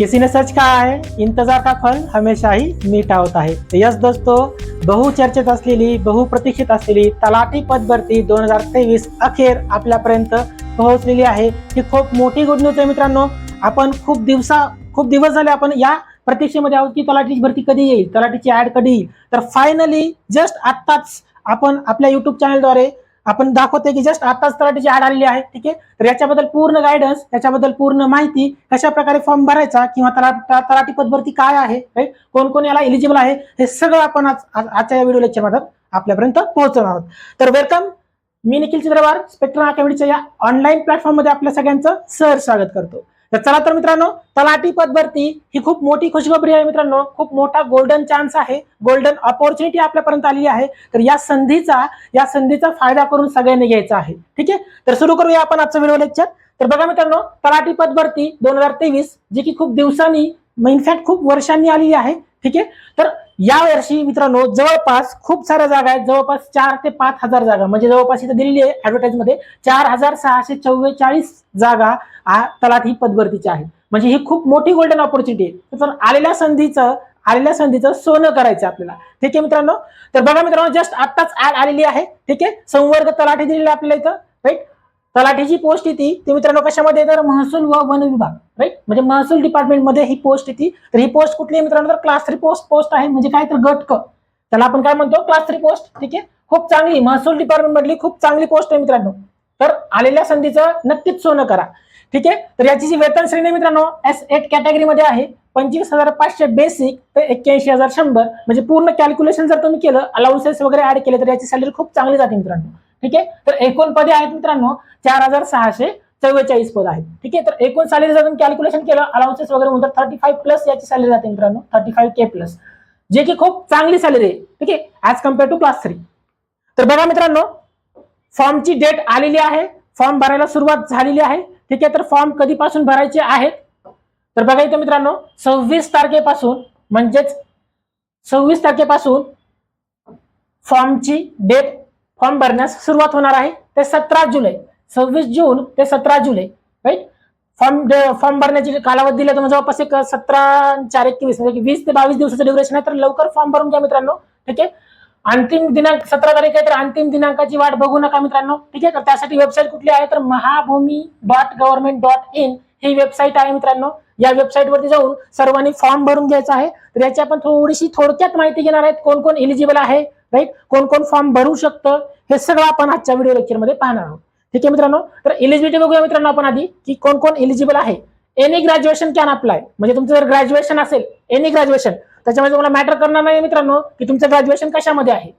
किसी ने सच कहा है इंतजार का फल हमेशा ही मीठा होता है। तर यस दोस्तों बहुचर्चेत असलेली बहुप्रतीक्षित असलेली तलाठी पद भरती दोन हजार तेवीस अखेर आपल्यापर्यंत पोहोचलेली आहे ही खूप मोठी गुड न्यूज आहे मित्रांनो. आपण खूप दिवसा खूप दिवस झाले आपण या प्रतीक्षेमध्ये आहोत की तलाठीची भरती कधी येईल तलाठीची ऍड कधी येईल. तर फायनली जस्ट आत्ताच आपण आपल्या युट्यूब चॅनलद्वारे आपण दाखवतोय की जस्ट आताच तलाठीची आड आलेली आहे ठीक आहे? तर याच्याबद्दल पूर्ण गायडन्स याच्याबद्दल पूर्ण माहिती कशा प्रकारे फॉर्म भरायचा किंवा तलाठी पदभरती काय आहे राईट कोण कोण याला एलिजिबल आहे हे सगळं आपण आज आजच्या या व्हिडिओ लेक्चरमध्ये आपल्यापर्यंत पोहोचणार आहोत. तर वेलकम मी निखिल चित्रवार स्पेक्ट्रम अकॅडमीच्या या ऑनलाईन प्लॅटफॉर्ममध्ये आपल्या सगळ्यांचं सर स्वागत करतो. तर चला तर मित्रांनो तलाठी पद भरती ही खूप मोठी खुशखबरी आहे मित्रांनो. खूप मोठा गोल्डन चान्स आहे. गोल्डन ऑपॉर्च्युनिटी आपल्यापर्यंत आलेली आहे. तर या संधीचा या संधीचा फायदा करून सगळ्यांनी घ्यायचा आहे. ठीक आहे? तर सुरू करूया आपण आजचं व्हिडिओ लेक्चर तर बघा मित्रांनो तलाठी पद भरती दोन हजार तेवीस जी की खूप दिवसांनी इनफॅक्ट खूप वर्षांनी आलेली आहे. ठीक आहे? तर या वर्षी मित्रांनो जवळपास खूप साऱ्या जागा आहेत. जवळपास चार ते पाच हजार जागा. म्हणजे जवळपास इथं दिलेली आहे ऍडव्हर्टाईजमध्ये. चार हजार सहाशे चव्वेचाळीस जागा आ- तलाठी पदभरतीची आहे. म्हणजे ही खूप मोठी गोल्डन ऑपॉर्च्युनिटी आहे. तर आलेल्या संधीचं आलेल्या संधीचं सोनं करायचं आपल्याला. ठीक आहे मित्रांनो? तर बघा मित्रांनो जस्ट आत्ताच ऍड आलेली आहे. ठीक आहे? संवर्ग तलाठी दिलेली आपल्याला इथं. राईट तलाठीची पोस्ट येते. ती मित्रांनो कशामध्ये तर महसूल व वन विभाग. राईट म्हणजे महसूल डिपार्टमेंटमध्ये ही पोस्ट येते. तर ही पोस्ट कुठली आहे मित्रांनो? तर क्लास थ्री पोस्ट पोस्ट आहे. म्हणजे काय? तर गट क त्याला आपण काय म्हणतो? क्लास थ्री पोस्ट ठीक आहे? खूप चांगली. महसूल डिपार्टमेंट मधली खूप चांगली पोस्ट आहे मित्रांनो. तर आलेल्या संधीचं नक्कीच सोनं करा. ठीक आहे? तर याची जी वेतन श्रेणी मित्रांनो एस एट कॅटेगरी मध्ये आहे. पंचवीस हजार पाचशे बेसिक ते एक्क्याऐंशी हजार शंभर. म्हणजे पूर्ण कॅल्क्युलेशन जर तुम्ही केलं अलाउन्सेस वगैरे ऍड केले तर याची सॅलरी खूप चांगली जाते मित्रांनो. ठीक आहे? तर एकूण पदे आहेत मित्रांनो चार हजार सहाशे चव्वेचाळीस पद आहेत. ठीक आहे? तर एकूण सॅलरी जर तुम्ही कॅल्क्युलेशन केलं अलाउन्सेस वगैरे म्हणतात थर्टी फाईव्ह प्लस याची सॅलरी जाते मित्रांनो थर्टी फाईव्ह के प्लस जे की खूप चांगली सॅलरी आहे. ठीक आहे? As compare to class three तर बघा मित्रांनो फॉर्मची डेट आलेली आहे. फॉर्म भरायला सुरुवात झालेली आहे. ठीक आहे तर फॉर्म कधीपासून भरायचे आहेत? तर बघा इथं मित्रांनो सव्वीस तारखेपासून म्हणजेच सव्वीस तारखेपासून फॉर्मची डेट फॉर्म भरण्यास सुरुवात होणार आहे ते सतरा जुलै. सव्वीस जून ते सतरा जुलै राईट फॉर्म फॉर्म भरण्याची कालावधी दिला तर जवळपास एक सतरा चार एकवीस म्हणजे वीस ते बावीस दिवसाचं ड्युरेशन आहे तर लवकर फॉर्म भरून घ्या मित्रांनो ठीक आहे? अंतिम दिनांक सतरा तारीख आहे तर अंतिम दिनांकाची वाट बघू नका मित्रांनो. ठीक आहे तर त्यासाठी वेबसाईट कुठली आहे? तर Mahabhumi dot government dot in he website आहे मित्रांनो. या वेबसाईट वरती जाऊन सर्वांनी फॉर्म भरून घ्यायचा आहे. तर याची आपण थोडीशी थोडक्यात माहिती घेणार आहेत. कोण कोण एलिजिबल आहे राईट कोण कोण फॉर्म भरू शकतं हे सगळं आपण आजच्या व्हिडिओ लेक्चरमध्ये पाहणार आहोत. ठीक आहे मित्रांनो? तर एलिजिबिलिटी बघूया मित्रांनो आपण आधी की कोण कोण एलिजिबल आहे? एनी ग्रॅज्युएशन कॅन अप्लाय म्हणजे तुमचं जर ग्रॅज्युएशन असेल एनी ग्रॅज्युएशन त्याच्यामध्ये तुम्हाला मॅटर करणार नाही मित्रांनो की तुमचं ग्रॅज्युएशन कशामध्ये आहे.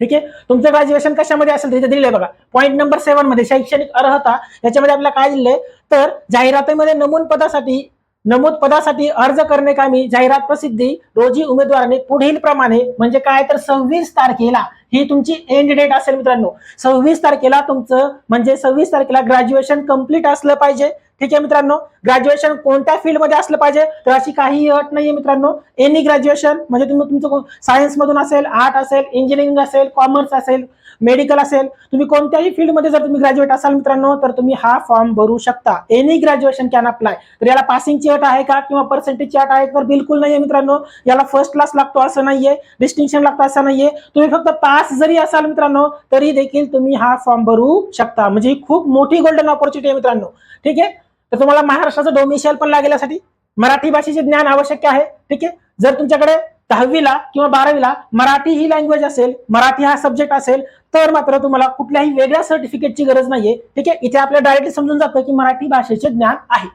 ठीक आहे? तुमचं ग्रॅज्युएशन कशामध्ये असेल तिथे इथे दिलेलं बघा. पॉईंट नंबर सेव्हनमध्ये शैक्षणिक अर्हता याच्यामध्ये आपल्याला काय दिलंय? तर जाहिरातीमध्ये नमूद पदासाठी नमूद पदासाठी अर्ज करणे कामी जाहिरात प्रसिद्धी रोजी उमेदवाराने पुढील प्रमाणे म्हणजे काय? तर सव्वीस तारखेला ही तुमची एंड डेट असेल मित्रांनो. सव्वीस तारखेला तुमचं म्हणजे सव्वीस तारखेला ग्रॅज्युएशन कंप्लीट असलं पाहिजे. ठीक आहे मित्रांनो ग्रॅज्युएशन कोणत्या फील्डमध्ये असलं पाहिजे? तर अशी काही अट नाहीये मित्रांनो. एनी ग्रॅज्युएशन म्हणजे तुम्ही तुमचं सायन्स मधून असेल आर्ट असेल इंजिनिअरिंग असेल कॉमर्स असेल मेडिकल असेल तुम्ही कोणत्याही फील्डमध्ये जर तुम्ही ग्रॅज्युएट असाल मित्रांनो तर तुम्ही हा फॉर्म भरू शकता. एनी ग्रॅज्युएशन कॅन अप्लाय तर याला पासिंगची अट आहे का किंवा पर्सेंटेजची अट आहे तर बिलकुल नाहीये मित्रांनो. याला फर्स्ट क्लास लागतो असं नाहीये. डिस्टिंक्शन लागतं असं नाहीये. तुम्ही फक्त पास जरी असाल मित्रांनो तरी देखील तुम्ही हा फॉर्म भरू शकता. म्हणजे ही खूप मोठी गोल्डन ऑपॉर्च्युनिटी आहे मित्रांनो. ठीक आहे? तर तुम्हाला महाराष्ट्राचं डोमिशियल पण लागेल यासाठी. मराठी भाषेचे ज्ञान आवश्यक आहे. ठीक आहे? जर तुमच्याकडे दहावीला किंवा बारावीला मराठी ही लँग्वेज असेल मराठी हा सब्जेक्ट असेल तर मात्र तुम्हाला कुठल्याही वेगळ्या सर्टिफिकेटची गरज नाहीये. ठीक आहे? इथे आपल्याला डायरेक्टली समजून जातं की मराठी भाषेचे ज्ञान आहे.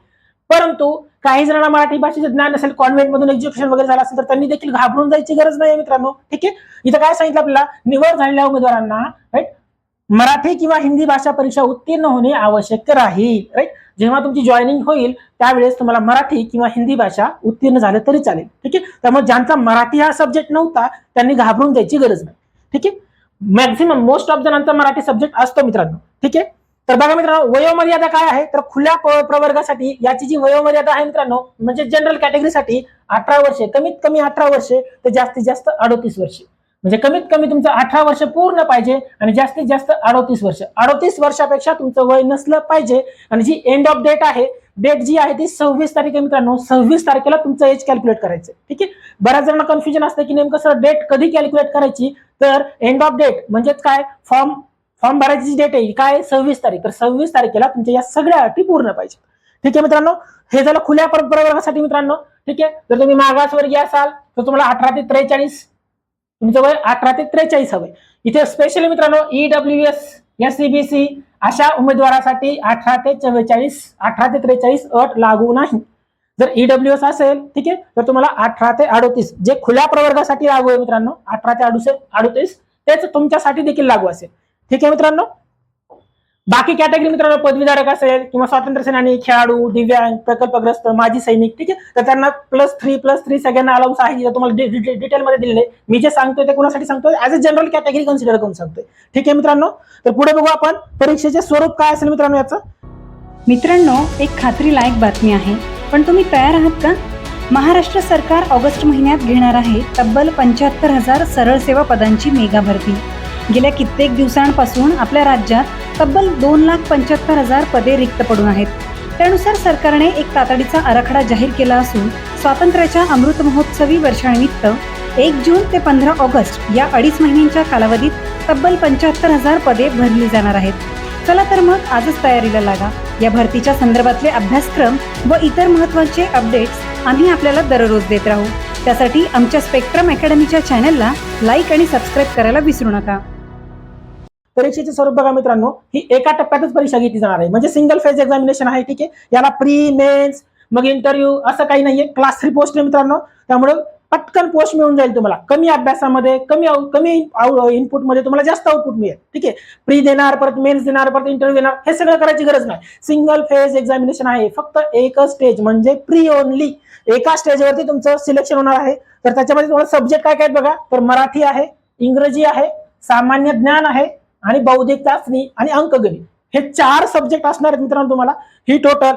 परंतु काही जणांना मराठी भाषेचे ज्ञान असेल कॉन्व्हेंट मधून एज्युकेशन वगैरे झालं असेल तर त्यांनी देखील घाबरून जायची गरज नाही मित्रांनो. ठीक आहे? इथं काय सांगितलं आपल्याला? निवड झालेल्या उमेदवारांना राईट मराठी किंवा हिंदी भाषा परीक्षा उत्तीर्ण होणे आवश्यक राहील राईट जेव्हा तुमची जॉईनिंग होईल त्यावेळेस तुम्हाला मराठी किंवा हिंदी भाषा उत्तीर्ण झालं तरी चालेल ठीक आहे? त्यामुळे ज्यांचा मराठी हा सब्जेक्ट नव्हता त्यांनी घाबरून द्यायची गरज नाही ठीक आहे? मॅक्झिमम मोस्ट ऑफ जणांचा मराठी सब्जेक्ट असतो मित्रांनो ठीक आहे? तर बघा मित्रांनो वयोमर्यादा काय आहे? तर खुल्या प्रवर्गासाठी याची जी वयोमर्यादा आहे मित्रांनो म्हणजे जनरल कॅटेगरीसाठी अठरा वर्षे कमीत कमी अठरा वर्षे ते जास्तीत जास्त अडोतीस वर्षे. म्हणजे कमीत कमी तुमचं अठरा वर्ष पूर्ण पाहिजे आणि जास्तीत जास्त अडोतीस वर्ष. अडोतीस वर्षापेक्षा तुमचं वय नसलं पाहिजे. आणि जी एंड ऑफ डेट आहे डेट जी आहे ती सव्वीस तारीख आहे मित्रांनो सव्वीस तारखेला तुमचं एज कॅल्क्युलेट करायचं ठीक आहे? बऱ्याच जणांना कन्फ्युजन असतं की नेमकं सर डेट कधी कॅल्क्युलेट करायची? तर एंड ऑफ डेट म्हणजेच काय? फॉर्म फॉर्म भरायची डेट आहे ही काय सव्वीस तारीख. तर सव्वीस तारखेला तुमच्या या सगळ्या अटी पूर्ण पाहिजे ठीक आहे मित्रांनो? हे झालं खुल्या पर- प्रवर्गासाठी मित्रांनो. ठीक आहे? जर तुम्ही मागासवर्गीय असाल तर तुम्हाला अठरा ते त्रेचाळीस तुमचं वय अठरा ते त्रेचाळीस हवंय इथे स्पेशली मित्रांनो E E W S S C B C अशा उमेदवारासाठी अठरा ते चव्वेचाळीस अठरा ते त्रेचाळीस अट लागू नाही. जर ईडब्ल्यू एस असेल ठीक आहे तर तुम्हाला अठरा ते अडोतीस जे खुल्या प्रवर्गासाठी लागू आहे मित्रांनो अठरा ते अडुसे अडोतीस तेच तुमच्यासाठी देखील लागू असेल. ठीक आहे मित्रांनो? बाकी कॅटेगरी मित्रांनो पदवीधारक असेल किंवा स्वातंत्र्य सेनानी खेळाडू दिव्यांग प्रकल्पग्रस्त माजी सैनिक ठीक आहे? तर त्यांना प्लस थ्री प्लस थ्री सगळ्यांना अलाउन्स आहे तुम्हाला डिटेलमध्ये दिलेले मी जे सांगतोय ते कोणासाठी सांगतोय? As a general category consider करून सांगतोय. ठीक आहे मित्रांनो? तर पुढे बघू आपण परीक्षेचे स्वरूप काय असेल मित्रांनो याचं? मित्रांनो एक खात्रीलायक बातमी आहे. पण तुम्ही तयार आहात का? महाराष्ट्र सरकार ऑगस्ट महिन्यात घेणार आहे तब्बल पंच्याहत्तर हजार सरळ सेवा पदांची मेगा भरती गेल्या कित्येक दिवसांपासून आपल्या राज्यात तब्बल दोन लाख पंच्याहत्तर हजार पदे रिक्त पडून आहेत. त्यानुसार सरकारने एक तातडीचा आराखडा जाहीर केला असून स्वातंत्र्याच्या अमृत महोत्सवी वर्षानिमित्त एक जून ते पंधरा ऑगस्ट या अडीच महिन्यांच्या कालावधीत तब्बल पंच्याहत्तर हजार पदे भरली जाणार आहेत. चला तर मग आजच तयारीला लागा. या भरतीच्या संदर्भातले अभ्यासक्रम व इतर महत्त्वाचे अपडेट्स आम्ही आपल्याला दररोज देत राहू. त्यासाठी आमच्या स्पेक्ट्रम अकॅडमीच्या चॅनलला लाईक आणि सबस्क्राईब करायला विसरू नका. परीक्षेचे स्वरूप बघा मित्रांनो ही एका टप्प्यातच परीक्षा घेतली जाणार आहे. म्हणजे सिंगल फेज एक्झामिनेशन आहे ठीक आहे? याला प्री मेन्स मग इंटरव्ह्यू असं काही नाहीये. क्लास थ्री पोस्ट आहे मित्रांनो. त्यामुळे पटकन पोस्ट मिळून जाईल तुम्हाला. कमी अभ्यासामध्ये कमी कमी इनपुटमध्ये तुम्हाला जास्त आउटपुट मिळेल ठीक आहे? प्री देणार परत मेन्स देणार परत इंटरव्ह्यू देणार हे सगळं करायची गरज नाही. सिंगल फेज एक्झामिनेशन आहे. फक्त एकच स्टेज म्हणजे प्री ओनली एका स्टेजवरती तुमचं सिलेक्शन होणार आहे. तर त्याच्यामध्ये तुम्हाला सब्जेक्ट काय काय बघा? तर मराठी आहे इंग्रजी आहे सामान्य ज्ञान आहे आणि बौद्धिक चाचणी आणि अंकगणित हे चार सब्जेक्ट असणार आहेत मित्रांनो तुम्हाला. ही टोटल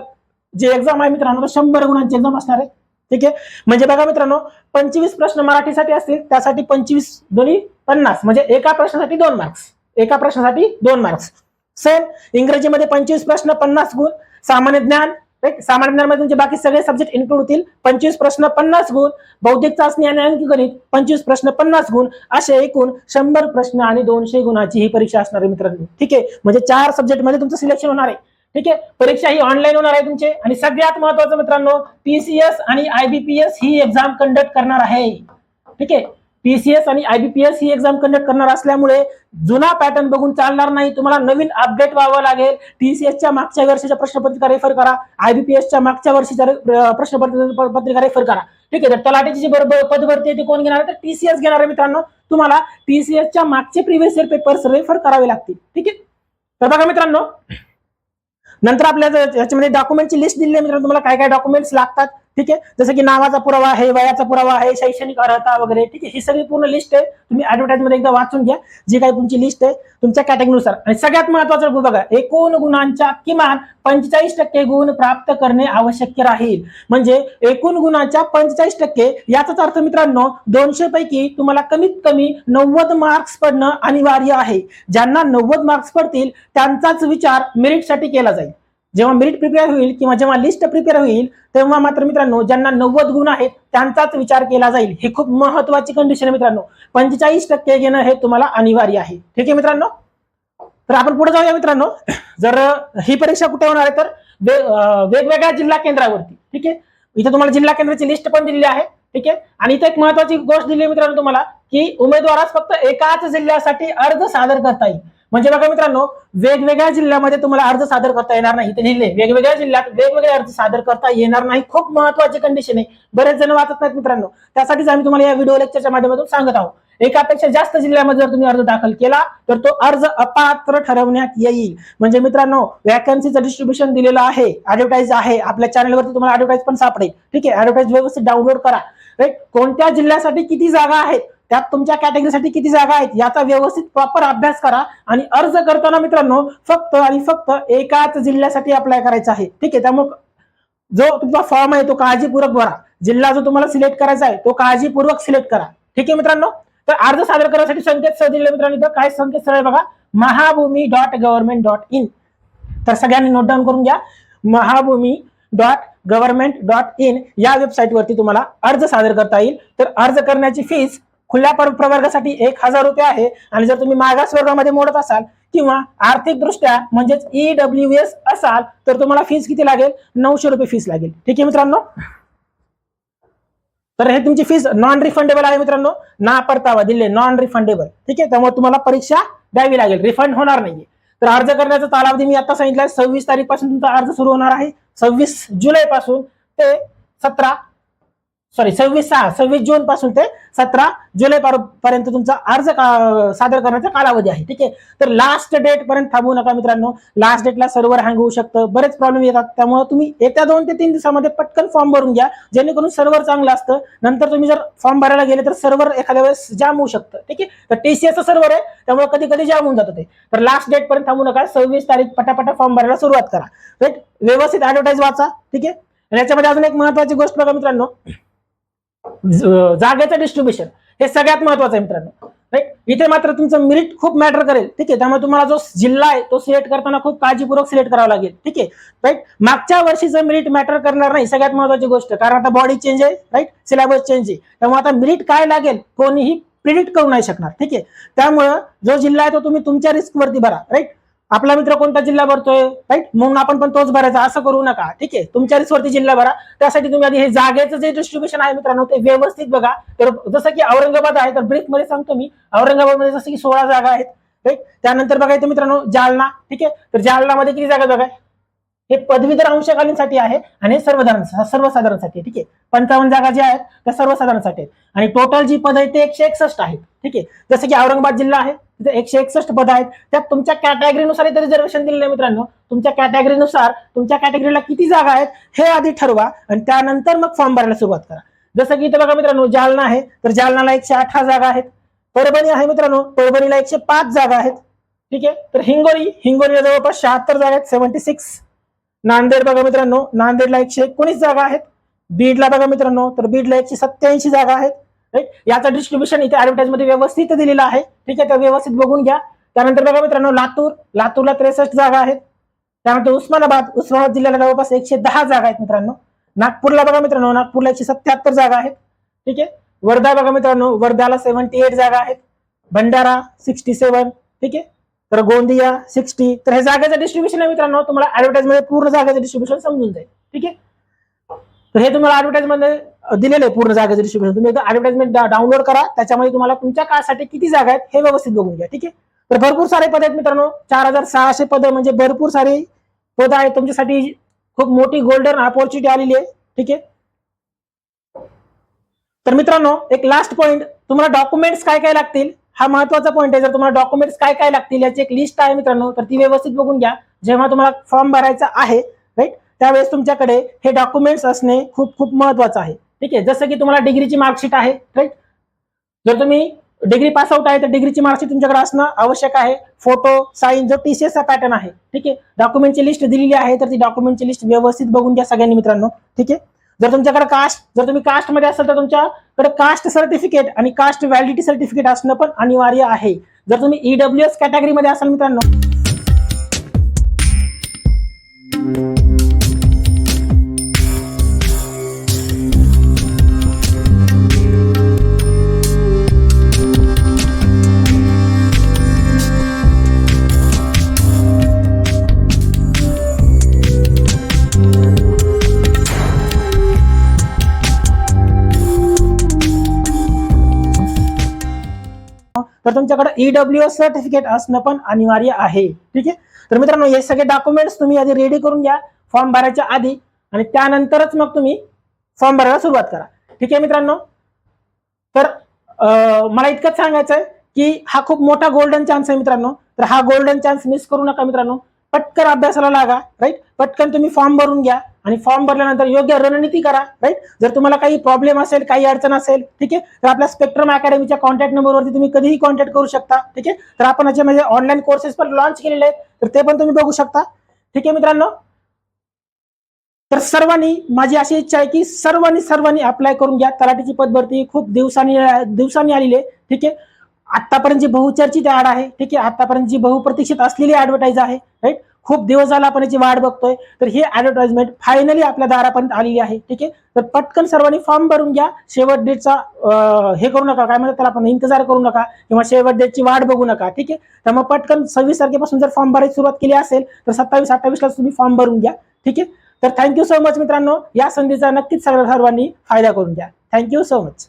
जे एक्झाम आहे मित्रांनो शंभर गुणांची एक्झाम असणार आहे. ठीक आहे? म्हणजे बघा मित्रांनो पंचवीस प्रश्न मराठीसाठी असतील त्यासाठी पंचवीस दोन्ही पन्नास. म्हणजे एका प्रश्नासाठी दोन मार्क्स एका प्रश्नासाठी दोन मार्क्स सेम इंग्रजीमध्ये पंचवीस प्रश्न पन्नास गुण. सामान्य ज्ञान राईट सामान्य ज्ञानमध्ये तुमचे बाकी सगळे सब्जेक्ट इन्क्लूड होतील. पंचवीस प्रश्न पन्नास गुण. बौद्धिक चाचणी आणि अंकगणित पंचवीस प्रश्न पन्नास गुण. असे एकूण शंभर प्रश्न आणि दोनशे गुणाची ही परीक्षा असणार आहे मित्रांनो. ठीक आहे? म्हणजे चार सब्जेक्टमध्ये तुमचं सिलेक्शन होणार आहे. ठीक आहे? परीक्षा ही ऑनलाईन होणार आहे तुमचे. आणि सगळ्यात महत्वाचं मित्रांनो पीसीएस आणि आयबीपीएस ही एक्झाम कंडक्ट करणार आहे. ठीक आहे? पीसीएस आणि आयबीपीएस ही एक्झाम कंडक्ट करणार असल्यामुळे जुना पॅटर्न बघून चालणार नाही. तुम्हाला नवीन अपडेट व्हावं लागेल. टीसीएसच्या मागच्या वर्षीच्या प्रश्नपत्रिका रेफर करा. आयबीपीएसच्या मागच्या वर्षीच्या प्रश्नपत्र पत्रिका रेफर करा. ठीक आहे तर तलाठीची जी बरोबर पदभरती आहे ते कोण घेणार तर टीसीएस घेणार आहे मित्रांनो. तुम्हाला टीसीएसच्या मागचे प्रिव्हियस इयर पेपर्स रेफर करावे लागतील. ठीक आहे? तर बघा मित्रांनो. नंतर आपल्या याच्यामध्ये डॉक्युमेंटची लिस्ट दिली आहे मित्रांनो. तुम्हाला काय काय डॉक्युमेंट्स लागतात? ठीक आहे? जसं की नावाचा पुरावा आहे वयाचा पुरावा आहे शैक्षणिक अर्हता वगैरे ठीक आहे? ही सगळी पूर्ण लिस्ट आहे. तुम्ही ऍडव्हर्टाईजमध्ये एकदा वाचून घ्या. जी काही तुमची लिस्ट आहे तुमच्या कॅटेगरीनुसार आणि सगळ्यात महत्वाचं गुण बघा एकूण गुणांच्या किमान पंचेचाळीस टक्के गुण प्राप्त करणे आवश्यक राहील. म्हणजे एकूण गुणांच्या पंचेचाळीस टक्के याचाच अर्थ मित्रांनो दोनशे पैकी तुम्हाला कमीत कमी नव्वद मार्क्स पडणं अनिवार्य आहे. ज्यांना नव्वद मार्क्स पडतील त्यांचाच विचार मेरिटसाठी केला जाईल. जेव्हा मेरिट प्रिपेअर होईल किंवा जेव्हा लिस्ट प्रिपेअर होईल तेव्हा मात्र मित्रांनो ज्यांना नव्वद गुण आहेत त्यांचाच विचार केला जाईल. ही खूप महत्वाची कंडिशन आहे मित्रांनो. पंचेचाळीस टक्के घेणं हे तुम्हाला अनिवार्य आहे. ठीक आहे मित्रांनो? तर आपण पुढे जाऊया मित्रांनो. जर ही परीक्षा कुठे होणार आहे तर वेगवेगळ्या जिल्हा केंद्रावरती. ठीक आहे? इथे तुम्हाला जिल्हा केंद्राची लिस्ट पण दिलेली आहे. ठीक आहे? आणि इथे एक महत्वाची गोष्ट दिली मित्रांनो तुम्हाला की उमेदवारास फक्त एकाच जिल्ह्यासाठी अर्ज सादर करता येईल. म्हणजे बघा मित्रांनो वेगवेगळ्या जिल्ह्यामध्ये तुम्हाला अर्ज सादर करता येणार नाही. ते लिहिले वेगवेगळ्या जिल्ह्यात वेगवेगळे अर्ज सादर करता येणार नाही. खूप महत्वाची कंडिशन आहे. बरेच जण वाचत नाहीत मित्रांनो. त्यासाठीच आम्ही तुम्हाला या व्हिडिओ लेक्चरच्या माध्यमातून सांगत आहोत. एकापेक्षा जास्त जिल्ह्यामध्ये जर तुम्ही अर्ज दाखल केला तर तो अर्ज अपात्र ठरवण्यात येईल. म्हणजे मित्रांनो वॅकन्सीचं डिस्ट्रीब्युशन दिलेलं आहे ऍडव्हर्टाईज आहे. आपल्या चॅनलवरती तुम्हाला ऍडव्हर्टाईज पण सापडेल. ठीक आहे? ऍडव्हर्टाईज व्यवस्थित डाउनलोड करा. राईट कोणत्या जिल्ह्यासाठी किती जागा आहेत? त्यात तुमच्या कॅटेगरीसाठी किती जागा आहेत याचा व्यवस्थित प्रॉपर अभ्यास करा आणि अर्ज करताना मित्रांनो फक्त आणि फक्त एकाच जिल्ह्यासाठी अप्लाय करायचा आहे. ठीक आहे त्यामुळे जो तुमचा फॉर्म आहे तो काळजीपूर्वक भरा. जिल्हा जो तुम्हाला सिलेक्ट करायचा आहे तो काळजीपूर्वक सिलेक्ट करा. ठीक आहे मित्रांनो? तर अर्ज सादर करण्यासाठी संकेतस्थळ दिले मित्रांनो इथं काय संकेतस्थळ आहे बघा. Mahabhumi dot government dot in तर सगळ्यांनी नोट डाऊन करून घ्या. Mahabhumi dot government dot in या वेबसाईटवरती तुम्हाला अर्ज सादर करता येईल. तर अर्ज करण्याची फीस खुल्या प्रवर्गासाठी एक हजार रुपये आहे. आणि जर तुम्ही मागास वर्गामध्ये मोडत असाल किंवा आर्थिक दृष्ट्या म्हणजेच ईडब्ल्यू एस असाल तर तुम्हाला फीस किती लागेल? नऊशे रुपये फीस लागेल. ठीक आहे मित्रांनो? तर हे तुमची फीस नॉन रिफंडेबल आहे मित्रांनो. ना परतावा दिले नॉन रिफंडेबल ठीक आहे? त्यामुळे तुम्हाला परीक्षा द्यावी लागेल. रिफंड होणार नाहीये. तर अर्ज करण्याचा कालावधी मी आता सांगितलं सव्वीस तारीखपासून तुमचा अर्ज सुरू होणार आहे. सव्वीस जुलै पासून ते सतरा सॉरी सव्वीस सहा सव्वीस जून पासून ते सतरा जुलै पर्यंत तुमचा अर्ज सादर करण्याचा कालावधी आहे ठीक आहे? तर लास्ट डेट पर्यंत थांबू नका मित्रांनो. लास्ट डेटला सर्व्हर हँग होऊ शकतं बरेच प्रॉब्लेम येतात. त्यामुळे तुम्ही येत्या दोन ते तीन दिवसामध्ये पटकन फॉर्म भरून घ्या जेणेकरून सर्व्हर चांगलं असतं. नंतर तुम्ही जर फॉर्म भरायला गेले तर सर्व्हर एखाद्या वेळेस जाम होऊ शकतं ठीक आहे? तर टीसीएसचं सर्व्हर आहे त्यामुळे कधी कधी जाम होऊन जातं ते. तर लास्ट डेट पर्यंत थांबू नका सव्वीस तारीख पटापटा फॉर्म भरायला सुरुवात करा. राईट व्यवस्थित ऍडव्हर्टाईज वाचा ठीक आहे? याच्यामध्ये अजून एक महत्वाची गोष्ट बघा मित्रांनो. जागेचं डिस्ट्रीब्युशन हे सगळ्यात महत्वाचं आहे मित्रांनो. राईट इथे मात्र तुमचं मेरिट खूप मॅटर करेल. ठीक आहे? त्यामुळे तुम्हाला जो जिल्हा आहे तो सिलेक्ट करताना खूप काळजीपूर्वक सिलेक्ट करावा लागेल. ठीक आहे? राईट मागच्या वर्षीचं मेरिट मॅटर करणार नाही सगळ्यात महत्वाची गोष्ट कारण आता बॉडी चेंज आहे राईट सिलेबस चेंज आहे. त्यामुळे आता मेरिट काय लागेल कोणीही प्रिडिक्ट करू नाही शकणार. ठीक आहे? त्यामुळं जो जिल्हा आहे तो तुम्ही तुमच्या रिस्क वरती भरा. राईट आपला मित्र कोणता जिल्हा भरतोय? राईट म्हणून आपण पण तोच भरायचा. असं करू नका. ठीक आहे? तुमच्या रिसवरती जिल्हा भरा. त्यासाठी तुम्ही आधी हे जागेचं जे डिस्ट्रीब्युशन आहे मित्रांनो ते व्यवस्थित बघा. तर जसं की औरंगाबाद आहे तर ब्रीफमध्ये सांगतो मी. औरंगाबादमध्ये जसं की सोळा जागा आहेत. राईट त्यानंतर बघायचं मित्रांनो जालना. ठीक आहे? तर जालनामध्ये किती जागा बघाय हे पदवीधर अंशकालीनसाठी आहे आणि सर्वधारण सर्वसाधारण सर्वसाधारणसाठी ठीक आहे? पंचावन्न जागा ज्या आहेत त्या सर्वसाधारणसाठी आहेत. आणि टोटल जी पद आहेत ते एकशे एकसष्ट आहेत ठीक आहे? जसं की औरंगाबाद जिल्हा आहे तिथे एकशे एकसष्ट पद आहेत. त्यात तुमच्या कॅटेगरीनुसार इथे रिझर्वेशन दिलेलं आहे मित्रांनो. तुमच्या कॅटेगरीनुसार तुमच्या कॅटेगरीला किती जागा आहेत हे आधी ठरवा आणि त्यानंतर मग फॉर्म भरायला सुरुवात करा. जसं की इथे बघा मित्रांनो जालना आहे तर जालनाला एकशे अठरा जागा आहेत. परभणी आहे मित्रांनो परभणीला एकशे पाच जागा आहेत. ठीक आहे? तर हिंगोली हिंगोलीला जवळपास शहात्तर जागा आहेत सेव्हन्टी सिक्स नांदेड बघा मित्रांनो नांदेडला एकशे एकोणीस जागा आहेत. बीडला बघा मित्रांनो तर बीडला एकशे सत्याऐंशी जागा आहेत. राईट याचं डिस्ट्रीब्युशन इथे ऍडव्हर्टाइजमध्ये व्यवस्थित दिलेलं आहे. ठीक आहे तर व्यवस्थित बघून घ्या. त्यानंतर बघा मित्रांनो लातूर लातूरला त्रेसष्ट जागा आहेत. त्यानंतर उस्मानाबाद उस्मानाबाद जिल्ह्याला जवळपास एकशे दहा जागा आहेत मित्रांनो. नागपूरला बघा मित्रांनो नागपूरला एकशे सत्याहत्तर जागा आहेत. ठीक आहे? वर्धा बघा मित्रांनो वर्ध्याला सेव्हन्टी एट जागा आहेत. भंडारा सिक्स्टी सेव्हन ठीक आहे? तर गोंदिया सिक्स्टी तर हे जागेचं डिस्ट्रीब्युशन आहे मित्रांनो. तुम्हाला ऍडव्हर्टाईजमध्ये पूर्ण जागेचं डिस्ट्रीब्युशन समजून जाईल. ठीक आहे? तर हे तुम्हाला ऍडव्हर्टाइजमध्ये दिलेलं आहे पूर्ण जागेचं डिस्ट्रीब्युशन तुम्ही एकदा डाउनलोड करा. त्याच्यामध्ये तुम्हाला तुमच्या काळासाठी किती जागा आहेत हे व्यवस्थित बघून घ्या. ठीक आहे? तर भरपूर सारे पद आहेत मित्रांनो. चार हजार सहाशे पद म्हणजे भरपूर सारे पद आहेत. तुमच्यासाठी खूप मोठी गोल्डन अपॉर्च्युनिटी आलेली आहे. ठीक आहे? तर मित्रांनो एक लास्ट पॉईंट तुम्हाला डॉक्युमेंट्स काय काय लागतील? हा महत्त्वाचा पॉईंट आहे. जर तुम्हाला डॉक्युमेंट्स काय काय लागतील याची एक लिस्ट आहे मित्रांनो तर ती व्यवस्थित बघून घ्या. जेव्हा तुम्हाला फॉर्म भरायचा आहे राईट त्यावेळेस तुमच्याकडे हे डॉक्युमेंट्स असणे खूप खूप महत्वाचं आहे. ठीक आहे? जसं की तुम्हाला डिग्रीची मार्कशीट आहे राईट जर तुम्ही डिग्री पास आउट आहे तर डिग्रीची मार्कशीट तुमच्याकडे असणं आवश्यक आहे. फोटो साईन जो टीसीएसचा पॅटर्न आहे ठीक आहे? डॉक्युमेंटची लिस्ट दिलेली आहे तर ती डॉक्युमेंटची लिस्ट व्यवस्थित बघून घ्या सगळ्यांनी मित्रांनो. ठीक आहे? जर तुमच्याकडे कास्ट जर तुम्ही कास्टमध्ये असाल तर तुमच्याकडे कास्ट सर्टिफिकेट आणि कास्ट व्हॅलिडिटी सर्टिफिकेट असणं पण अनिवार्य आहे. जर तुम्ही ईडब्ल्यू एस कॅटेगरीमध्ये असाल मित्रांनो तर तुमच्याकडे ईडब्ल्यू एस सर्टिफिकेट असणं पण अनिवार्य आहे. ठीक आहे? तर मित्रांनो हे सगळे डॉक्युमेंट्स तुम्ही आधी रेडी करून घ्या फॉर्म भरायच्या आधी. आणि त्यानंतरच मग तुम्ही फॉर्म भरायला सुरुवात करा. ठीक आहे मित्रांनो? तर मला इतकंच सांगायचं आहे की हा खूप मोठा गोल्डन चान्स आहे मित्रांनो. तर हा गोल्डन चान्स मिस करू नका मित्रांनो. पटकन अभ्यासाला लागा राईट पटकन तुम्ही फॉर्म भरून घ्या. आणि फॉर्म भरल्यानंतर योग्य रणनीती करा राईट जर तुम्हाला काही प्रॉब्लेम असेल काही अडचण असेल ठीक आहे? तर आपल्या स्पेक्ट्रम अकॅडमीच्या कॉन्टॅक्ट नंबरवरती तुम्ही कधीही कॉन्टॅक्ट करू शकता ठीक आहे? तर आपण याच्यामध्ये ऑनलाईन कोर्सेस पण लॉन्च केलेले आहेत तर ते पण तुम्ही बघू शकता ठीक आहे मित्रांनो? तर सर्वांनी माझी अशी इच्छा आहे की सर्वांनी सर्वांनी अप्लाय करून घ्या. तलाठीची पद भरती खूप दिवसांनी दिवसांनी आलेली आहे ठीक आहे? आतापर्यंत जी बहुचर्चित ऍड आहे ठीक आहे? आतापर्यंत जी बहुप्रतीक्षित असलेली ऍडव्हर्टाईज आहे राईट खूप दिवस झाला आपण याची वाट बघतोय. तर ही ऍडव्हर्टाइजमेंट फायनली आपल्या दारापर्यंत आलेली आहे. ठीक आहे? तर पटकन सर्वांनी फॉर्म भरून घ्या. शेवट डेटचा हे करू नका. काय म्हणतात त्याला आपण इंतजार करू नका किंवा शेवट डेटची वाट बघू नका. ठीक आहे? त्यामुळे पटकन सव्वीस तारखेपासून जर फॉर्म भरायची सुरुवात केली असेल तर सत्तावीस अठ्ठावीसला तुम्ही फॉर्म भरून घ्या. ठीक आहे? तर थँक्यू सो मच मित्रांनो. या संधीचा नक्कीच सगळ्या सर्वांनी फायदा करून घ्या. Thank you so much